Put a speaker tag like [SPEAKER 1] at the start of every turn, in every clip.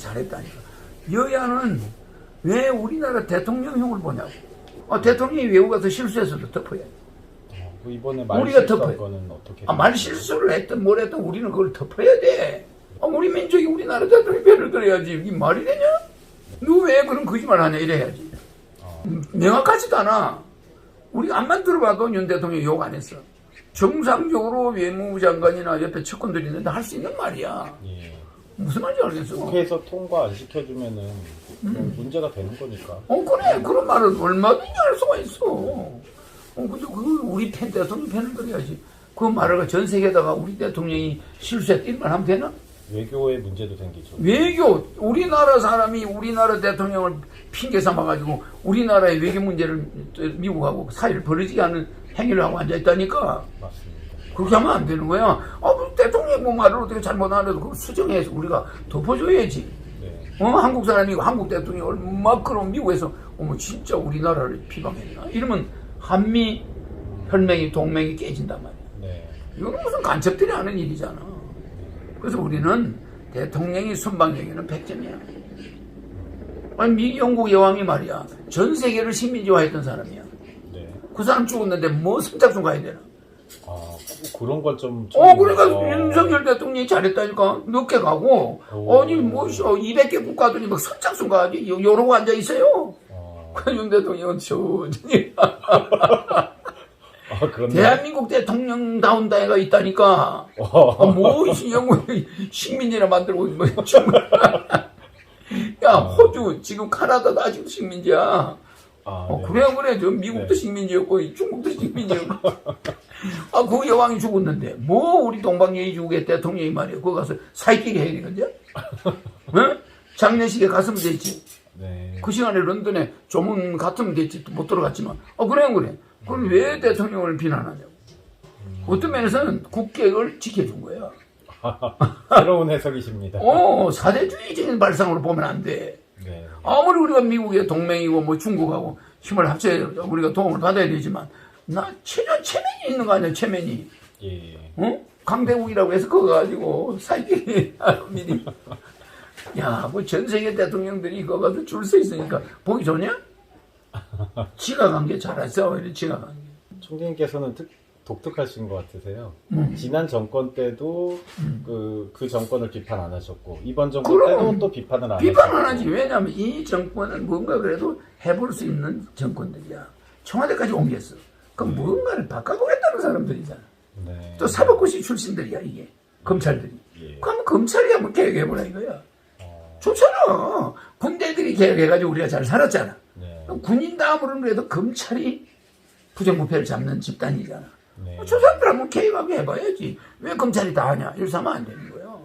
[SPEAKER 1] 잘했다니까. 여야는 왜 우리나라 대통령형을 보냐고. 아, 대통령이 외국 가서 실수했어도 덮어야 돼.
[SPEAKER 2] 어, 그 이번에 말
[SPEAKER 1] 우리가 덮어요.
[SPEAKER 2] 거는 어떻게?
[SPEAKER 1] 아, 말 실수를 했든 뭘 했든 우리는 그걸 덮어야 돼. 아, 우리 민족이 우리나라 대통령이 배를 들어야지. 이게 말이 되냐? 너왜 그런 거짓말 하냐? 이래야지.
[SPEAKER 2] 어,
[SPEAKER 1] 음, 명확하지도 않아. 우리가 안만 들어봐도 윤 대통령이 욕안 했어. 정상적으로 외무부 장관이나 옆에 측근들이 있는데 할 수 있는 말이야.
[SPEAKER 2] 예.
[SPEAKER 1] 무슨 말인지 알겠어.
[SPEAKER 2] 국회에서 통과 안 시켜주면은
[SPEAKER 1] 음.
[SPEAKER 2] 문제가 되는 거니까.
[SPEAKER 1] 어, 그래. 그런 말은 얼마든지 할 수가 있어. 어, 근데 그 우리 팬 대통령 팬을 들어야지. 그 말을 전 세계에다가 우리 대통령이 실수했다 이런 말 하면 되나?
[SPEAKER 2] 외교의 문제도 생기죠.
[SPEAKER 1] 외교, 우리나라 사람이 우리나라 대통령을 핑계 삼아가지고 우리나라의 외교 문제를 미국하고 사이를 벌어지게 하는 행위를 하고 앉아 있다니까.
[SPEAKER 2] 맞습니다.
[SPEAKER 1] 그렇게 하면 안 되는 거야. 아, 뭐 대통령이 뭐 말을 어떻게 잘못하는데도 그걸 수정해서 우리가 덮어줘야지.
[SPEAKER 2] 네.
[SPEAKER 1] 어, 한국 사람이 한국 대통령이 얼마 그럼 미국에서 어머 진짜 우리나라를 비방했나? 이러면 한미 혈맹이 동맹이 깨진단 말이야.
[SPEAKER 2] 네.
[SPEAKER 1] 이거는 무슨 간첩들이 하는 일이잖아. 그래서 우리는 대통령이 순방얘기는 100점이야. 아니, 미 영국 여왕이 말이야. 전 세계를 식민지화했던 사람이야.
[SPEAKER 2] 네.
[SPEAKER 1] 그 사람 죽었는데 뭐 선착순 가야 되나?
[SPEAKER 2] 아, 그런 걸 좀.
[SPEAKER 1] 어, 그러니까
[SPEAKER 2] 어,
[SPEAKER 1] 윤석열 대통령이 잘했다니까. 늦게 가고,
[SPEAKER 2] 오.
[SPEAKER 1] 아니, 뭐, 200개 국가들이 막 선착순 가야지. 요- 요러고 앉아 있어요.
[SPEAKER 2] 어,
[SPEAKER 1] 그 윤 대통령은 천천히.
[SPEAKER 2] 아, 그런데.
[SPEAKER 1] 대한민국 대통령다운 다해가 있다니까.
[SPEAKER 2] 어,
[SPEAKER 1] 아, 뭐, 이 영국 식민지나 만들고, 뭐, 지금. 야, 호주, 지금 카나다도 아직도 식민지야.
[SPEAKER 2] 아,
[SPEAKER 1] 어,
[SPEAKER 2] 네.
[SPEAKER 1] 그래, 그래. 저 미국도
[SPEAKER 2] 네.
[SPEAKER 1] 식민지였고, 중국도 식민지였고. 아, 그 여왕이 죽었는데, 뭐, 우리 동방예의주국의 대통령이 말이야. 거기 가서 사이끼리 해야 되겠냐? 응? 장례식에 갔으면 됐지.
[SPEAKER 2] 네.
[SPEAKER 1] 그 시간에 런던에 조문 같으면 됐지. 못 들어갔지만. 어, 그래, 그래. 그럼 왜 대통령을 비난하냐고. 어떤 면에서는 국격을 지켜준 거야.
[SPEAKER 2] 새로운 해석이십니다.
[SPEAKER 1] 어, 사대주의적인 발상으로 보면 안 돼.
[SPEAKER 2] 네.
[SPEAKER 1] 아무리 우리가 미국의 동맹이고 뭐 중국하고 힘을 합쳐 우리가 도움을 받아야 되지만 나 체전 체면이 있는 거 아니야 체면이
[SPEAKER 2] 예.
[SPEAKER 1] 어? 강대국이라고 해서 그거 가지고 사이끼리 미리 야 뭐 전 세계 대통령들이 그거 가서 줄서 있으니까 보기 좋냐? 지각한 게 잘했어 이래 지각한 게
[SPEAKER 2] 총리님께서는 특, 독특하신 것 같으세요.
[SPEAKER 1] 음.
[SPEAKER 2] 지난 정권 때도 그, 그 정권을 비판 안 하셨고, 이번 정권. 때도 또 비판을 안
[SPEAKER 1] 비판 안. 하지 왜냐하면 이 정권은 뭔가 그래도 해볼 수 있는 정권들이야 청와대까지 옮겼어 그럼 뭔가를 바꿔보겠다는 사람들이잖아
[SPEAKER 2] 네.
[SPEAKER 1] 또 사법고시 출신들이야 이게 검찰들이
[SPEAKER 2] 예.
[SPEAKER 1] 그럼 검찰이 한번 개혁해보라 이거야
[SPEAKER 2] 어,
[SPEAKER 1] 좋잖아 군대들이 개혁해가지고 우리가 잘 살았잖아
[SPEAKER 2] 네.
[SPEAKER 1] 군인 다음으로는 그래도 검찰이 부정부패를 잡는 집단이잖아
[SPEAKER 2] 네.
[SPEAKER 1] 저 사람들 한번 개혁하게 해봐야지 왜 검찰이 다 하냐 하면 안 되는 거야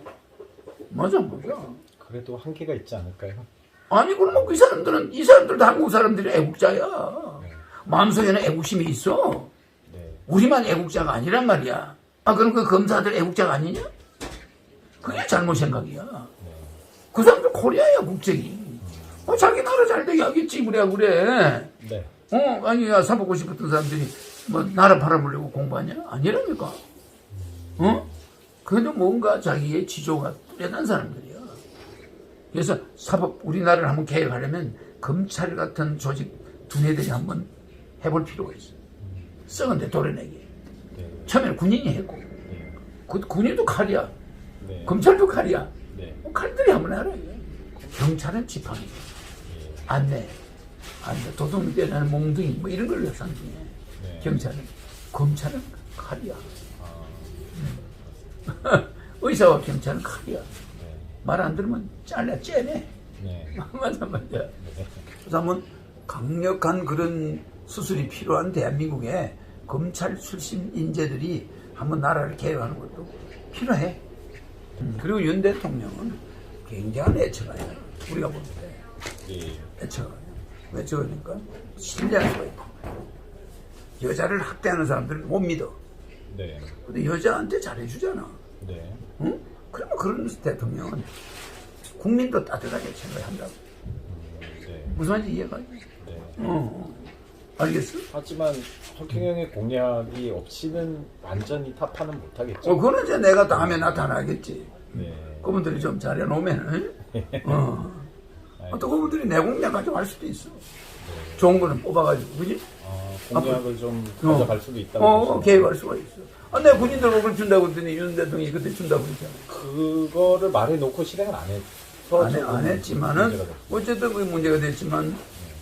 [SPEAKER 1] 맞아 맞아
[SPEAKER 2] 그래도 한계가 있지 않을까요?
[SPEAKER 1] 아니 그러면 그 사람들은 이 사람들도 한국 사람들이 애국자야
[SPEAKER 2] 네.
[SPEAKER 1] 마음속에는 애국심이 있어
[SPEAKER 2] 네.
[SPEAKER 1] 우리만 애국자가 아니란 말이야. 아, 그럼 그 검사들 애국자가 아니냐? 그게 잘못 생각이야.
[SPEAKER 2] 네.
[SPEAKER 1] 그 사람들 코리아야, 국적이. 어, 자기 나라 잘 되게 하겠지, 그래, 그래.
[SPEAKER 2] 네.
[SPEAKER 1] 어, 아니, 야, 사보고 싶었던 사람들이 뭐, 나라 팔아보려고 공부하냐? 아니라니까. 어? 그래도 뭔가 자기의 지조가 뚜렷한 사람들이야. 그래서 사법, 우리나라를 한번 개혁하려면 검찰 같은 조직 두뇌들이 한번 해볼 필요가 있어. 썩은 데 도려내기.
[SPEAKER 2] 네.
[SPEAKER 1] 처음에는 군인이 했고,
[SPEAKER 2] 네.
[SPEAKER 1] 그 군인도 칼이야.
[SPEAKER 2] 네.
[SPEAKER 1] 검찰도 칼이야.
[SPEAKER 2] 네.
[SPEAKER 1] 뭐 칼들이 한번 해라. 경찰은 지팡이,
[SPEAKER 2] 예.
[SPEAKER 1] 안내, 안내, 도둑 때는 몽둥이, 뭐 이런 걸 상징해.
[SPEAKER 2] 네.
[SPEAKER 1] 경찰은. 검찰은 칼이야.
[SPEAKER 2] 아,
[SPEAKER 1] 의사와 경찰은 칼이야.
[SPEAKER 2] 네.
[SPEAKER 1] 말안 들으면 잘라, 째네.
[SPEAKER 2] 네.
[SPEAKER 1] 맞아, 맞아.
[SPEAKER 2] 네.
[SPEAKER 1] 그래서 한번 강력한 그런 수술이 필요한 대한민국에 검찰 출신 인재들이 한번 나라를 개혁하는 것도 필요해. 음, 그리고 윤 대통령은 굉장한 애처가야. 우리가 볼 때.
[SPEAKER 2] 예.
[SPEAKER 1] 애처가. 왜 저러니까? 신뢰할 수가 있고. 여자를 학대하는 사람들은 못 믿어.
[SPEAKER 2] 네.
[SPEAKER 1] 근데 여자한테 잘해주잖아.
[SPEAKER 2] 네.
[SPEAKER 1] 응? 그러면 그런 대통령은 국민도 따뜻하게 생각한다고.
[SPEAKER 2] 네.
[SPEAKER 1] 무슨 말인지 이해가? 돼?
[SPEAKER 2] 네.
[SPEAKER 1] 어. 알겠어?
[SPEAKER 2] 하지만 허경영의 공약이 없이는 완전히 타파는 못하겠죠.
[SPEAKER 1] 어, 그거는 이제 내가 다음에 나타나겠지.
[SPEAKER 2] 네.
[SPEAKER 1] 그분들이 좀 잘해놓으면, 어. 또 그분들이 내 공략 가져갈 수도 있어. 좋은 거는 뽑아가지고, 그지?
[SPEAKER 2] 어, 공약을 좀
[SPEAKER 1] 어.
[SPEAKER 2] 가져갈 수도 있다고
[SPEAKER 1] 어, 계획할 수가 있어. 아, 내가 군인들 목을 준다고 했더니 윤 대통령이 그때 준다고 그랬잖아.
[SPEAKER 2] 그거를 말해놓고 실행을 안 해서
[SPEAKER 1] 안, 해, 안 했지만은. 어쨌든 그게 문제가 됐지만,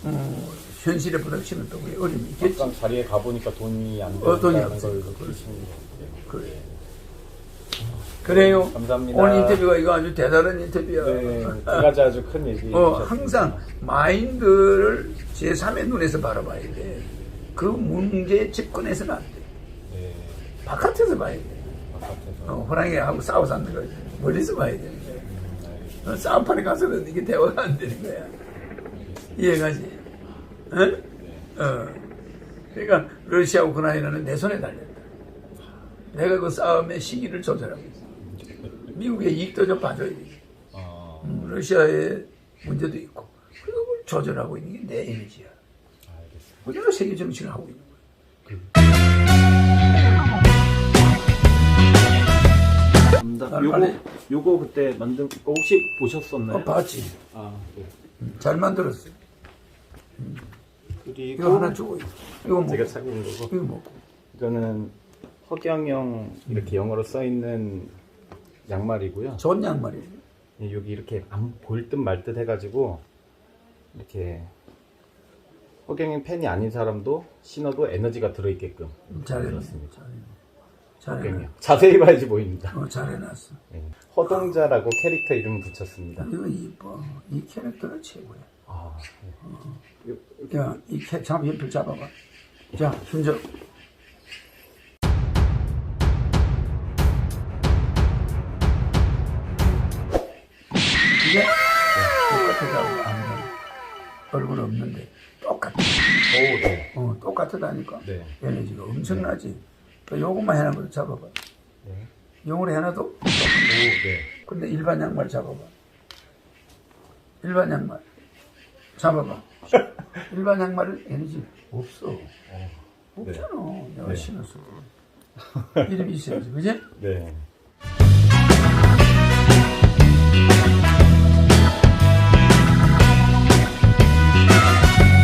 [SPEAKER 1] 어, 현실에 부닥치는 또 그게 어림이 있겠지.
[SPEAKER 2] 자리에 가보니까 돈이 안
[SPEAKER 1] 어, 돈이
[SPEAKER 2] 된다는
[SPEAKER 1] 없으니까,
[SPEAKER 2] 걸. 느끼시는 것 같아요.
[SPEAKER 1] 그래. 그래요.
[SPEAKER 2] 감사합니다.
[SPEAKER 1] 오늘 인터뷰가 이거 아주 대단한 인터뷰야.
[SPEAKER 2] 네, 두 가지 아주 큰 얘기.
[SPEAKER 1] 어. 항상 마인드를 제3의 눈에서 바라봐야 돼. 그 문제 집권해서는 안 돼.
[SPEAKER 2] 네,
[SPEAKER 1] 바깥에서 봐야 돼.
[SPEAKER 2] 바깥에서.
[SPEAKER 1] 어, 호랑이하고 싸워서 안 되거든. 멀리서 봐야 되는 거야.
[SPEAKER 2] 음.
[SPEAKER 1] 어, 싸움판에 가서는 이게 대화가 안 되는 거야. 이해가지? 응? 어. 그러니까 러시아 우크라이나는 내 손에 달렸다. 내가 그 싸움의 시기를 조절하고 있어. 미국의 이익도 좀 봐줘야 돼.
[SPEAKER 2] 어,
[SPEAKER 1] 음, 러시아의 문제도 있고 그걸 조절하고 있는 게내 이미지야.
[SPEAKER 2] 알겠습니다.
[SPEAKER 1] 세계 정치를 하고 있는 거야. 날
[SPEAKER 3] 요거. 요거 그때 만든 거 혹시 보셨었나요?
[SPEAKER 1] 어, 봤지?
[SPEAKER 3] 아, 네.
[SPEAKER 1] 음, 잘 만들었어. 이거
[SPEAKER 3] 그리고
[SPEAKER 1] 하나 주고 이거
[SPEAKER 3] 제가 사고 온 거고
[SPEAKER 1] 이거 먹고
[SPEAKER 3] 이거는 허경영 이렇게 영어로 써 있는 양말이고요.
[SPEAKER 1] 좋은 양말이야.
[SPEAKER 3] 예, 여기 이렇게 안 보일 듯 말 듯 해가지고 이렇게 허경영 팬이 아닌 사람도 신어도 에너지가 들어있게끔
[SPEAKER 1] 음, 잘 해놨어.
[SPEAKER 3] 만들었습니다.
[SPEAKER 1] 잘해.
[SPEAKER 3] 허경영 자세히 봐야지 보입니다.
[SPEAKER 1] 어, 잘 해놨어.
[SPEAKER 3] 예. 허동자라고 캐릭터 이름 붙였습니다.
[SPEAKER 1] 이거 이뻐. 이 캐릭터가 최고야.
[SPEAKER 3] 아, 예. 요-
[SPEAKER 1] 야, 이 캐, 잠 옆을 잡아봐. 자, 이게 똑같다고 안 돼. 얼굴 없는데 똑같아.
[SPEAKER 2] 오, 네.
[SPEAKER 1] 어, 똑같다니까.
[SPEAKER 2] 네.
[SPEAKER 1] 에너지가 엄청나지. 그 요것만 해놔도 잡아봐.
[SPEAKER 2] 네.
[SPEAKER 1] 용으로 해놔도.
[SPEAKER 2] 오, 네.
[SPEAKER 1] 근데 일반 양말 잡아봐. 일반 양말. 잡아봐. 일반 양말은 에너지 없어. 없잖아. 내가
[SPEAKER 2] 네.
[SPEAKER 1] 신었어. 이름이 있어야지. 그지?
[SPEAKER 2] 네. you